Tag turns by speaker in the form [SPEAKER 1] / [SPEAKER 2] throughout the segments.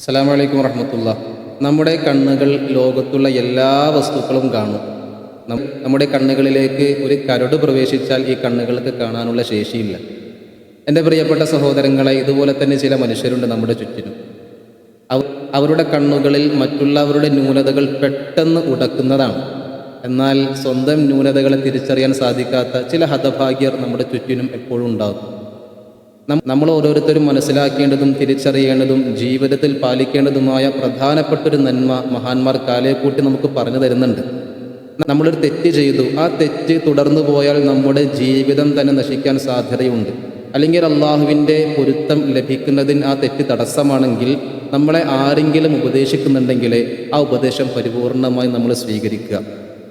[SPEAKER 1] അസ്സാം വലൈക്കും നമ്മുടെ കണ്ണുകൾ ലോകത്തുള്ള എല്ലാ വസ്തുക്കളും കാണും. നമ്മുടെ കണ്ണുകളിലേക്ക് ഒരു കരട് പ്രവേശിച്ചാൽ ഈ കണ്ണുകൾക്ക് കാണാനുള്ള ശേഷിയില്ല. എന്റെ പ്രിയപ്പെട്ട സഹോദരങ്ങളെ ഇതുപോലെ തന്നെ ചില മനുഷ്യരുണ്ട് നമ്മുടെ ചുറ്റിനും. അവ- അവരുടെ കണ്ണുകളിൽ മറ്റുള്ളവരുടെ ന്യൂനതകൾ പെട്ടെന്ന് ഉടക്കുന്നതാണ്. എന്നാൽ സ്വന്തം ന്യൂനതകളെ തിരിച്ചറിയാൻ സാധിക്കാത്ത ചില ഹതഭാഗ്യർ നമ്മുടെ ചുറ്റിനും എപ്പോഴും ഉണ്ടാകും. നമ്മൾ ഓരോരുത്തരും മനസ്സിലാക്കേണ്ടതും തിരിച്ചറിയേണ്ടതും ജീവിതത്തിൽ പാലിക്കേണ്ടതുമായ പ്രധാനപ്പെട്ടൊരു നന്മ മഹാന്മാർ കാലയെക്കൂട്ടി നമുക്ക് പറഞ്ഞു തരുന്നുണ്ട്. നമ്മളൊരു തെറ്റ് ചെയ്തു. ആ തെറ്റ് തുടർന്നു പോയാൽ നമ്മുടെ ജീവിതം തന്നെ നശിക്കാൻ സാധ്യതയുണ്ട്. അല്ലെങ്കിൽ അള്ളാഹുവിന്റെ പൊരുത്തം ലഭിക്കുന്നതിന് ആ തെറ്റ് തടസ്സമാണെങ്കിൽ നമ്മളെ ആരെങ്കിലും ഉപദേശിക്കുന്നുണ്ടെങ്കിൽ ആ ഉപദേശം പരിപൂർണമായി നമ്മൾ സ്വീകരിക്കുക.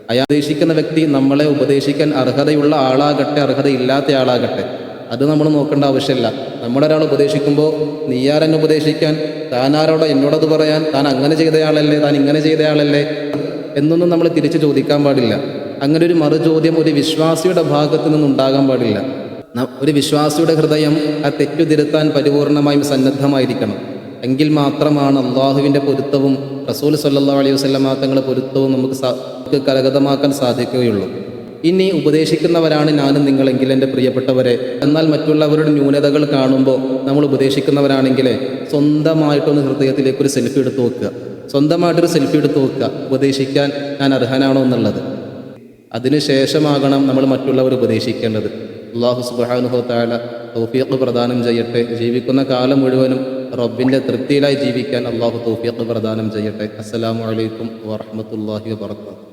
[SPEAKER 1] അയാൾ ഉപദേശിക്കുന്ന വ്യക്തി നമ്മളെ ഉപദേശിക്കാൻ അർഹതയുള്ള ആളാകട്ടെ അർഹതയില്ലാത്ത ആളാകട്ടെ അത് നമ്മൾ നോക്കേണ്ട ആവശ്യമില്ല. നമ്മളൊരാൾ ഉപദേശിക്കുമ്പോൾ നീയാരെന്നെ ഉപദേശിക്കാൻ താനാരോടോ എന്നോടത് പറയാൻ താൻ അങ്ങനെ ചെയ്തയാളല്ലേ താൻ ഇങ്ങനെ ചെയ്തയാളല്ലേ എന്നൊന്നും നമ്മൾ തിരിച്ചു ചോദിക്കാൻ പാടില്ല. അങ്ങനെ ഒരു മറുചോദ്യം ഒരു വിശ്വാസിയുടെ ഭാഗത്തു നിന്നുണ്ടാകാൻ പാടില്ല. ഒരു വിശ്വാസിയുടെ ഹൃദയം ആ തെറ്റു തിരുത്താൻ പരിപൂർണമായും സന്നദ്ധമായിരിക്കണം. എങ്കിൽ മാത്രമാണ് അള്ളാഹുവിന്റെ പൊരുത്തവും റസൂൽ സല്ലാ അലൈഹി വസ്ലമാ തങ്ങളുടെ പൊരുത്തവും നമുക്ക് കരഗതമാക്കാൻ സാധിക്കുകയുള്ളൂ. ഇനി ഉപദേശിക്കുന്നവരാണ് ഞാനും നിങ്ങളെങ്കിൽ എന്റെ പ്രിയപ്പെട്ടവരെ. എന്നാൽ മറ്റുള്ളവരുടെ ന്യൂനതകൾ കാണുമ്പോൾ നമ്മൾ ഉപദേശിക്കുന്നവരാണെങ്കിൽ സ്വന്തമായിട്ടൊന്ന് ഹൃദയത്തിലേക്ക് ഒരു സെൽഫി എടുത്തു നോക്കുക സ്വന്തമായിട്ടൊരു സെൽഫി എടുത്തു നോക്കുക ഉപദേശിക്കാൻ ഞാൻ അർഹനാണോ എന്നുള്ളത്. അതിനുശേഷമാകണം നമ്മൾ മറ്റുള്ളവർ ഉപദേശിക്കേണ്ടത്. അള്ളാഹു സുബാനുഹോ താല തൗഫീഖ് പ്രദാനം ചെയ്യട്ടെ. ജീവിക്കുന്ന കാലം മുഴുവനും റബ്ബിന്റെ തൃപ്തിയിലായി ജീവിക്കാൻ അള്ളാഹു തൗഫീഖ് പ്രദാനം ചെയ്യട്ടെ. അസ്സലാമു അലൈക്കും വറഹ്മത്തുള്ളാഹി വാത്തു